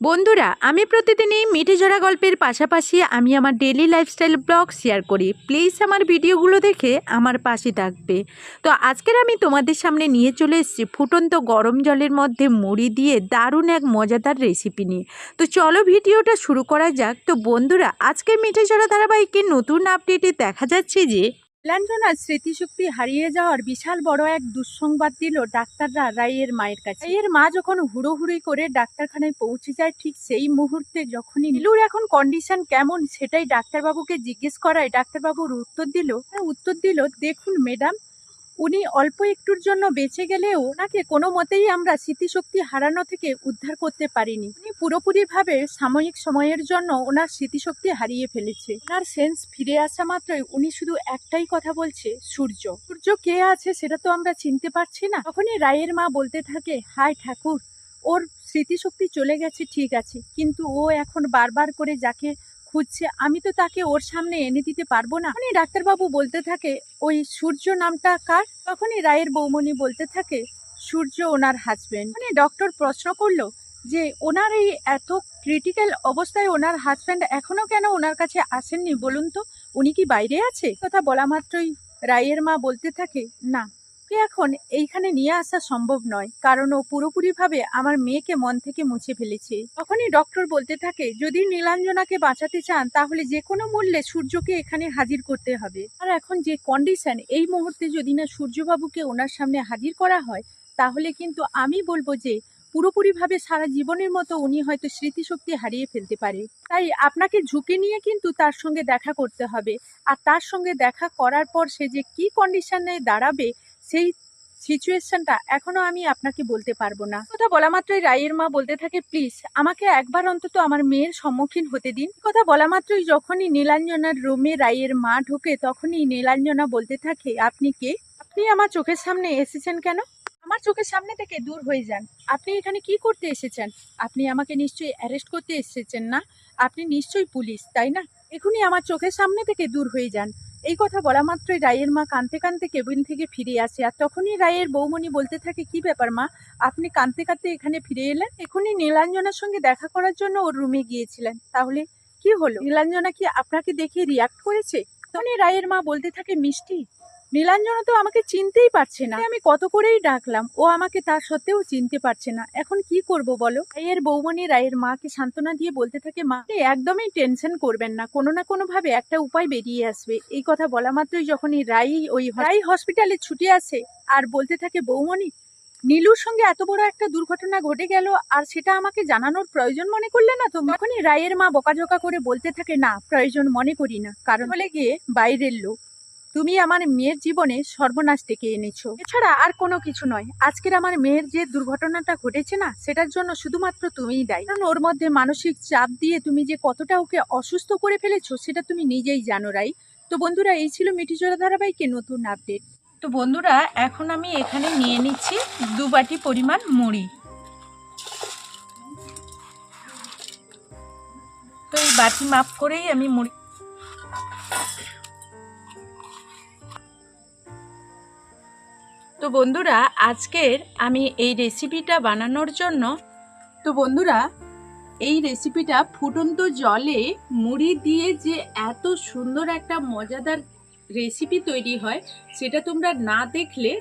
বন্ধুরা, আমি প্রতিদিনই মিঠে ঝরা গল্পের পাশাপাশি আমি আমার ডেলি লাইফস্টাইল ব্লগ শেয়ার করি। প্লিজ আমার ভিডিওগুলো দেখে আমার পাশে থাকবে। তো আজকের আমি তোমাদের সামনে নিয়ে চলে এসেছি ফুটন্ত গরম জলের মধ্যে মুড়ি দিয়ে দারুণ এক মজাদার রেসিপি নিয়ে। তো চলো ভিডিওটা শুরু করা যাক। তো বন্ধুরা আজকে মিঠে ঝরা ধারাবাহিকের নতুন আপডেটে দেখা যাচ্ছে যে নীলাঞ্জনার স্মৃতিশক্তি হারিয়ে যাওয়ার বিশাল বড় এক দুঃসংবাদ দিল ডাক্তাররা রাইয়ের মায়ের কাছে। এর মা যখন হুড়োহুড়ি করে ডাক্তারখানায় পৌঁছে যায়, ঠিক সেই মুহূর্তে যখনই নীলুর এখন কন্ডিশন কেমন, সেটাই ডাক্তারবাবুকে জিজ্ঞেস করায়। ডাক্তারবাবুর উত্তর দিল উত্তর দিল, দেখুন ম্যাডাম উনি অল্প একটুর জন্য বেঁচে গেলেও ওনাকে কোনো মতেই আমরা স্মৃতিশক্তি হারানো থেকে উদ্ধার করতে পারিনি। উনি পুরোপুরিভাবে সাময়িক সময়ের জন্য ওনার স্মৃতিশক্তি হারিয়ে ফেলেছে। ওনার সেন্স ফিরে আসা মাত্রই উনি শুধু একটাই কথা বলছে, সূর্য। সূর্য কে আছে সেটা তো আমরা চিনতে পারছি না। তখনই রায়ের মা বলতে থাকে, হায় ঠাকুর, ওর স্মৃতিশক্তি চলে গেছে, ঠিক আছে। কিন্তু ও এখন বারবার করে যাকে খুঁজছে, আমি তো তাকে ওর সামনে এনে দিতে পারব না। তখনই ডাক্তারবাবু বলতে থাকে, ওই সূর্য নামটা কার? তখনই রায়ের বৌমনি বলতে থাকে, সূর্য ওনার হাজবেন্ড মানে ডক্টর প্রশ্ন করল যে, ওনার এই এত ক্রিটিক্যাল অবস্থায় ওনার হাজব্যান্ড এখনও কেন ওনার কাছে আসেননি বলুন তো? উনি কি বাইরে আছে? কথা বলা মাত্রই রায়ের মা বলতে থাকে, না ওকে এখন এইখানে নিয়ে আসা সম্ভব নয়, কারণ ও পুরোপুরিভাবে আমার মেয়েকে মন থেকে মুছে ফেলেছে। তখনই ডক্টর বলতে থাকে, যদি নীলাঞ্জনাকে বাঁচাতে চান, তাহলে যে কোনো মূল্যে সূর্যকে এখানে হাজির করতে হবে। আর এখন যে কন্ডিশন এই মুহূর্তে যদি না সূর্যবাবুকে ওনার সামনে হাজির করা হয়, তাহলে কিন্তু আমি বলব যে, পুরোপুরিভাবে সারা জীবনের মতো উনি হয়তো স্মৃতিশক্তি হারিয়ে ফেলতে পারে। তাই আপনাকে ঝুঁকি নিয়ে কিন্তু তার সঙ্গে দেখা করতে হবে। আর তার সঙ্গে দেখা করার পর সে যে কি কন্ডিশনে দাঁড়াবে সেই সিচুয়েশনটা এখনও আমি আপনাকে বলতে পারব না। কথা বলা মাত্রই রায়ের মা বলতে থাকে, প্লিজ, আমাকে একবার অন্তত আমার মেয়ের সম্মুখীন হতে দিন। কথা বলা মাত্রই যখনই নীলাঞ্জনার রুমে রায়ের মা ঢোকে, তখনই নীলাঞ্জনা বলতে থাকে, আপনি কে? আপনি আমার চোখের সামনে এসেছেন কেন? আমার চোখের সামনে থেকে দূর হয়ে যান। আপনি এখানে কি করতে এসেছেন? আপনি আমাকে নিশ্চয়ই অ্যারেস্ট করতে এসেছেন না? আপনি নিশ্চয়ই পুলিশ, তাই না? এখনই আমার চোখের সামনে থেকে দূর হয়ে যান। এই কথা বলা মাত্রই রায়ের মা কাঁদতে কাঁদতে কেবিন থেকে ফিরে আসে। আর তখনই রায়ের বৌমণি বলতে থাকে, কি ব্যাপার মা? আপনি কাঁদতে কাঁদতে এখানে ফিরে এলেন? এখনই নীলাঞ্জনার সঙ্গে দেখা করার জন্য ওর রুমে গিয়েছিলেন। তাহলে কি হলো? নীলাঞ্জনা কি আপনাকে দেখে রিয়াক্ট করেছে? তখনই রায়ের মা বলতে থাকে, মিষ্টি নীলাঞ্জনা তো আমাকে চিনতেই পারছে না। আমি কত করেই ডাকলাম, ও আমাকে তার সত্ত্বেও চিনতে পারছে না। এখন কি করব বলো? রায়ের বৌমণি রায়ের মাকে সান্ত্বনা দিয়ে বলতে থাকে, মা একদমই টেনশন করবেন না। কোনো না কোনো ভাবে একটা উপায় বেরিয়ে আসবে। এই কথা বলা মাত্রই যখনই রাই ওই রাই হসপিটালে ছুটে আসে আর বলতে থাকে, বৌমণি, নীলুর সঙ্গে এত বড় একটা দুর্ঘটনা ঘটে গেল আর সেটা আমাকে জানানোর প্রয়োজন মনে করলে না তো? তখনই রায়ের মা বকাঝকা করে বলতে থাকে, না, প্রয়োজন মনে করি না। কারণ হলে গিয়ে বাইরের লোক তুমি আমার মেয়ের জীবনে সর্বনাশ ডেকে এনেছো। এছাড়া আর কোনো কিছু নয়। আজকের আমার মেয়ের যে দুর্ঘটনাটা ঘটেছে না, সেটার জন্য শুধুমাত্র তুমিই দায়ী। কারণ ওর মধ্যে মানসিক চাপ দিয়ে তুমি যে কতটা ওকে অসুস্থ করে ফেলেছো, সেটা তুমি নিজেই জানো, রাই। তো বন্ধুরা, এই ছিল মিঠিজোড়া ধারাবাহিকের নতুন আপডেট। তো বন্ধুরা, এখন আমি এখানে নিয়ে নিচ্ছি দু বাটি পরিমাণ মুড়ি। তো এই বাটি মাপ করেই আমি মুড়ি তো বন্ধুরা, আজকের আমি এই রেসিপিটা বানানোর জন্য, তো বন্ধুরা, এই রেসিপিটা ফুটন্ত জলে মুড়ি দিয়ে যে এত সুন্দর একটা মজাদার রেসিপি তৈরি হয়, সেটা তোমরা না দেখলে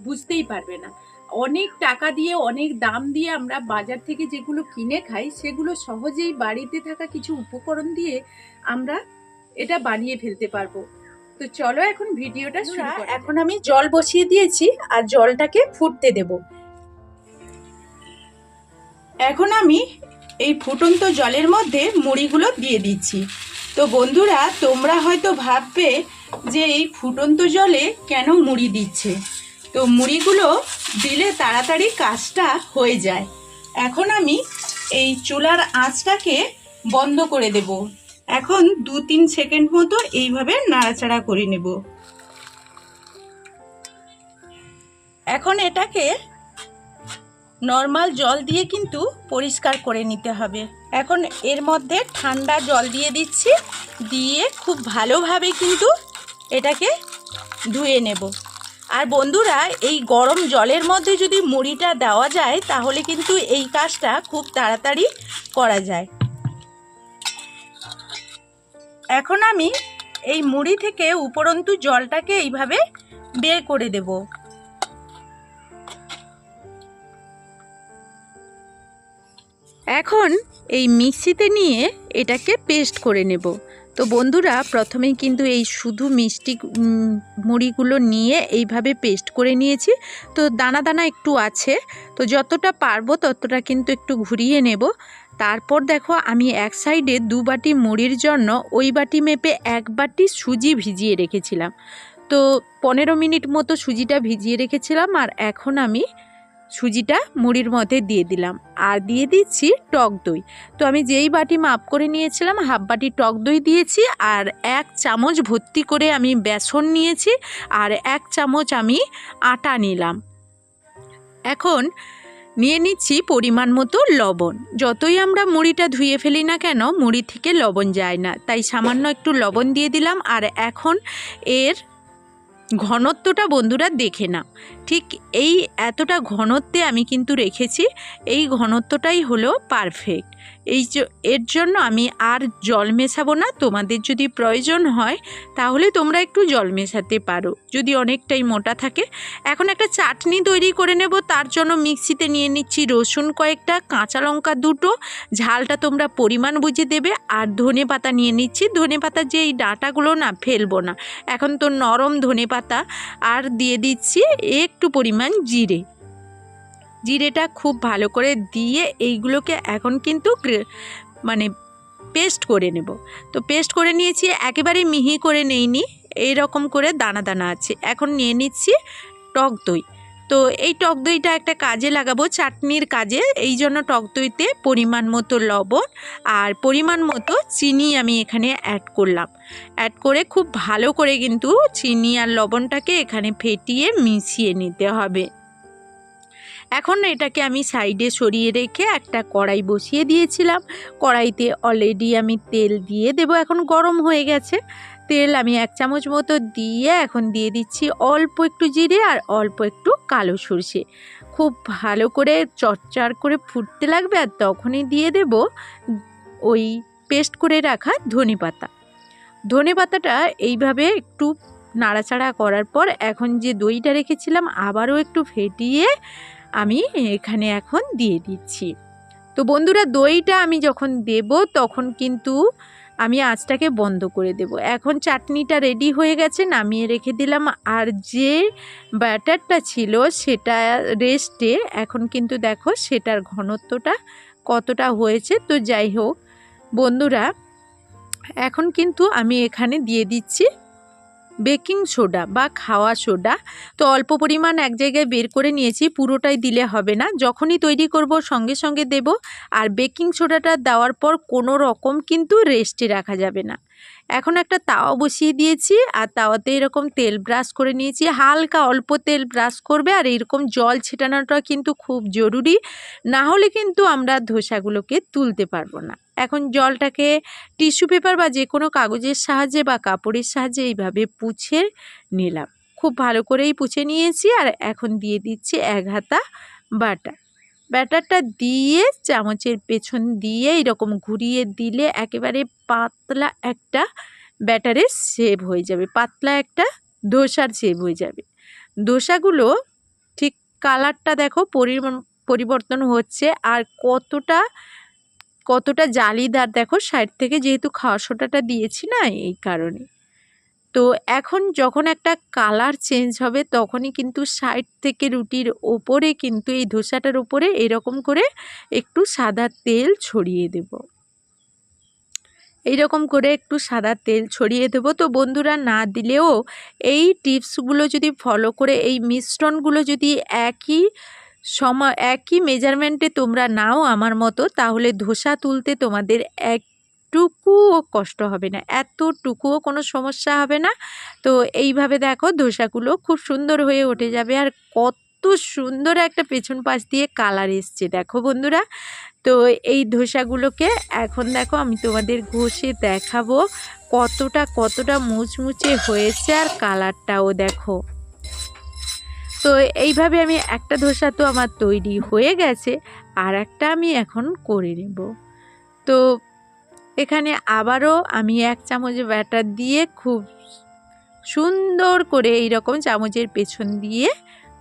বুঝতেই পারবে না। অনেক টাকা দিয়ে, অনেক দাম দিয়ে আমরা বাজার থেকে যেগুলো কিনে খাই, সেগুলো সহজেই বাড়িতে থাকা কিছু উপকরণ দিয়ে আমরা এটা বানিয়ে ফেলতে পারব। তো চলো এখন ভিডিওটা শুরু। এখন আমি জল বসিয়ে দিয়েছি আর জলটাকে ফুটতে দেব। এখন আমি এই ফুটন্ত জলের মধ্যে মুড়িগুলো দিয়ে দিচ্ছি। তো বন্ধুরা তোমরা হয়তো ভাববে যে এই ফুটন্ত জলে কেন মুড়ি দিচ্ছে? তো মুড়িগুলো দিলে তাড়াতাড়ি কাজটা হয়ে যায়। এখন আমি এই চুলার আঁচটাকে বন্ধ করে দেব। এখন দু তিন সেকেন্ড মতো এইভাবে নাড়াচাড়া করে নেব। এখন এটাকে নর্মাল জল দিয়ে কিন্তু পরিষ্কার করে নিতে হবে। এখন এর মধ্যে ঠান্ডা জল দিয়ে দিচ্ছি, দিয়ে খুব ভালোভাবে কিন্তু এটাকে ধুয়ে নেব। আর বন্ধুরা, এই গরম জলের মধ্যে যদি মুড়িটা দেওয়া যায়, তাহলে কিন্তু এই কাজটা খুব তাড়াতাড়ি করা যায়। এখন আমি এই মুড়ি থেকে উপরন্তু জলটাকে এইভাবে বের করে দেব। এখন এই মিক্সিতে নিয়ে এটাকে পেস্ট করে নেব। তো বন্ধুরা, প্রথমেই কিন্তু এই শুধু মিষ্টি মুড়িগুলো নিয়ে এইভাবে পেস্ট করে নিয়েছি। তো দানা দানা একটু আছে, তো যতটা পারব ততটা কিন্তু একটু ঘুরিয়ে নেব। তারপর দেখো আমি এক সাইডে দু বাটি মুড়ির জন্য ওই বাটি মেপে এক বাটি সুজি ভিজিয়ে রেখেছিলাম। তো পনেরো মিনিট মতো সুজিটা ভিজিয়ে রেখেছিলাম আর এখন আমি সুজিটা মুড়ির মধ্যে দিয়ে দিলাম। আর দিয়ে দিচ্ছি টক দই। তো আমি যেই বাটি মাপ করে নিয়েছিলাম হাফ বাটি টক দই দিয়েছি আর এক চামচ ভর্তি করে আমি বেসন নিয়েছি আর এক চামচ আমি আটা নিলাম। এখন নিয়ে নিচ্ছি পরিমাণ মতো লবণ। যতই আমরা মুড়িটা ধুয়ে ফেলি না কেন, মুড়ি থেকে লবণ যায় না। তাই সামান্য একটু লবণ দিয়ে দিলাম, আর এখন এর ঘনত্বটা বন্ধুরা দেখে না ঠিক এই এতটা ঘনত্বে আমি কিন্তু রেখেছি, এই ঘনত্বটাই হলো পারফেক্ট এই এর জন্য আমি আর জল মেশাবো না, তোমাদের যদি প্রয়োজন হয়, তাহলে তোমরা একটু জল মেশাতে পারো। যদি অনেকটাই মোটা থাকে, এখন একটা চাটনি তৈরি করে নেব, তার জন্য মিক্সিতে নিয়ে নিচ্ছি রসুন কয়েকটা, কাঁচা লঙ্কা দুটো, ঝালটা তোমরা পরিমাণ বুঝে দেবে, আর ধনে পাতা নিয়ে নিচ্ছি। ধনে পাতা যে এই ডাঁটাগুলো না, ফেলব না। এখন তো নরম ধনে পাতা, আর দিয়ে দিচ্ছি একটু পরিমাণ জিরে। জিরেটা খুব ভালো করে দিয়ে এইগুলোকে এখন কিন্তু মানে পেস্ট করে নেব। তো পেস্ট করে নিয়েছি, একেবারে মিহি করে নেইনি এই রকম করে দানা দানা আছে। এখন নিয়ে নিচ্ছি টক দই। তো এই টক দইটা একটা কাজে লাগাবো, চাটনির কাজে। এই জন্য টক দইতে পরিমাণ মতো লবণ আর পরিমাণ মতো চিনি আমি এখানে অ্যাড করলাম। অ্যাড করে খুব ভালো করে কিন্তু চিনি আর লবণটাকে এখানে ফেটিয়ে মিশিয়ে নিতে হবে। এখন এটাকে আমি সাইডে সরিয়ে রেখে একটা কড়াই বসিয়ে দিয়েছিলাম। কড়াইতে অলরেডি আমি তেল দিয়ে দেবো, এখন গরম হয়ে গেছে। তেল আমি এক চামচ মতো দিয়ে এখন দিয়ে দিচ্ছি অল্প একটু জিরে আর অল্প একটু কালো সরষে। খুব ভালো করে চটচার করে ফুটতে লাগবে আর তখনই দিয়ে দেব ওই পেস্ট করে রাখা ধনে পাতা। ধনে পাতাটা এইভাবে একটু নাড়াচাড়া করার পর এখন যে দইটা রেখেছিলাম আবারও একটু ফেটিয়ে আমি এখানে এখন দিয়ে দিচ্ছি। তো বন্ধুরা দইটা আমি যখন দেব তখন কিন্তু আমি আঁচটাকে বন্ধ করে দেব। এখন চাটনিটা রেডি হয়ে গেছে, নামিয়ে রেখে দিলাম। আর যে ব্যাটারটা ছিল সেটা রেস্টে এখন কিন্তু দেখো সেটার ঘনত্বটা কতটা হয়েছে। তো যাই হোক, বন্ধুরা, এখন কিন্তু আমি এখানে দিয়ে দিচ্ছি বেকিং সোডা বা খাওয়া সোডা। তো অল্প পরিমাণ এক জায়গায় বের করে নিয়েছি, পুরোটাই দিলে হবে না। যখনই তৈরি করব, সঙ্গে সঙ্গে দেব। আর বেকিং সোডাটা দেওয়ার পর কোনো রকম কিন্তু রেস্টে রাখা যাবে না। এখন একটা তাওয়া বসিয়ে দিয়েছি, আর তাওয়াতে এরকম তেল ব্রাশ করে নিয়েছি। হালকা অল্প তেল ব্রাশ করবে, আর এরকম জল ছেটানোটা কিন্তু খুব জরুরি। না হলে কিন্তু আমরা ধোসাগুলোকে তুলতে পারব না। এখন জলটাকে টিস্যু পেপার বা যে কোনো কাগজের সাহায্যে বা কাপড়ের সাহায্যে এইভাবে পুছে নিলাম। খুব ভালো করেই পুছে নিয়েছি আর এখন দিয়ে দিচ্ছি এক হাতা বাটার। ব্যাটারটা দিয়ে চামচের পেছন দিয়ে এরকম ঘুরিয়ে দিলে একেবারে পাতলা একটা ব্যাটারের সেভ হয়ে যাবে, পাতলা একটা দোসার সেভ হয়ে যাবে। দোসাগুলো ঠিক কালারটা দেখো পরিবর্তন হচ্ছে আর কতটা কতটা জালিদার দেখো সাইড থেকে যেহেতু খাওয়া সোডাটা দিয়েছি না, এই কারণে। তো এখন যখন একটা কালার চেঞ্জ হবে, তখনই কিন্তু সাইড থেকে রুটির ওপরে কিন্তু এই ধোসাটার ওপরে এরকম করে একটু সাদা তেল ছড়িয়ে দেব। এইরকম করে একটু সাদা তেল ছড়িয়ে দেবো। তো বন্ধুরা, না দিলেও এই টিপসগুলো যদি ফলো করে, এই মিশ্রণগুলো যদি একই সময় একই মেজারমেন্টে তোমরা নাও আমার মতো, তাহলে ধোসা তুলতে তোমাদের একটুকুও কষ্ট হবে না, এতটুকুও কোনো সমস্যা হবে না। তো এইভাবে দেখো ধোসাগুলো খুব সুন্দর হয়ে উঠে যাবে আর কত সুন্দর একটা পেছন পাশ দিয়ে কালার এসছে, দেখো বন্ধুরা। তো এই ধোসাগুলোকে এখন দেখো আমি তোমাদের ঘষে দেখাবো কতটা কতটা মুচমুচে হয়েছে আর কালারটাও দেখো। তো এইভাবে আমি একটা ধোসা তো আমার তৈরি হয়ে গেছে, আর একটা আমি এখন করে নেব। তো এখানে আবারও আমি এক চামচ ব্যাটার দিয়ে খুব সুন্দর করে এইরকম চামচের পেছন দিয়ে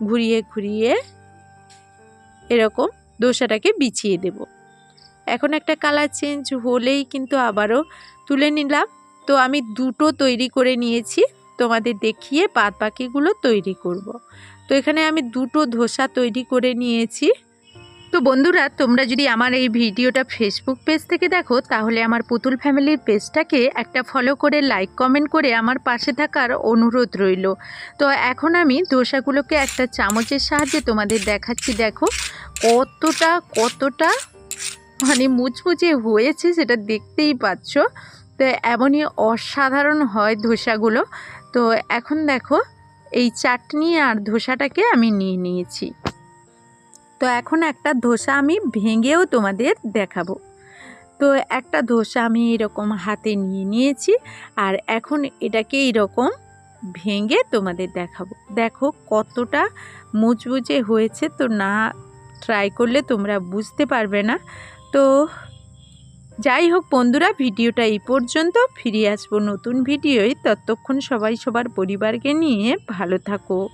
ঘুরিয়ে ঘুরিয়ে এরকম দোসাটাকে বিছিয়ে দেব। এখন একটা কালার চেঞ্জ হলেই কিন্তু আবারও তুলে নিলাম। তো আমি দুটো তৈরি করে নিয়েছি, তোমাদের দেখিয়ে বাদ বাকিগুলো তৈরি করব। তো এখানে আমি দুটো ধোসা তৈরি করে নিয়েছি। তো বন্ধুরা, তোমরা যদি আমার এই ভিডিওটা ফেসবুক পেজ থেকে দেখো, তাহলে আমার পুতুল ফ্যামিলির পেজটাকে একটা ফলো করে লাইক কমেন্ট করে আমার পাশে থাকার অনুরোধ রইল। তো এখন আমি ধোসাগুলোকে একটা চামচের সাহায্যে তোমাদের দেখাচ্ছি, দেখো। কতটা কতটা মানে মুচমুচে হয়েছে সেটা দেখতেই পাচ্ছ। তো এমনই অসাধারণ হয় ধোসাগুলো। তো এখন দেখো এই চাটনি আর ধোসাটাকে আমি নিয়ে নিয়েছি। তো এখন একটা ধোসা আমি ভেঙেও তোমাদের দেখাবো। তো একটা ধোসা আমি এরকম হাতে নিয়ে নিয়েছি আর এখন এটাকে এরকম ভেঙে তোমাদের দেখাবো। দেখো কতটা মুচমুচে হয়েছে তো না ট্রাই করলে তোমরা বুঝতে পারবে না। তো যাই হোক বন্ধুরা, ভিডিওটা এই পর্যন্ত। ফিরে আসব নতুন ভিডিওয়। ততক্ষণ সবাই সবার পরিবারকে নিয়ে ভালো থাকো।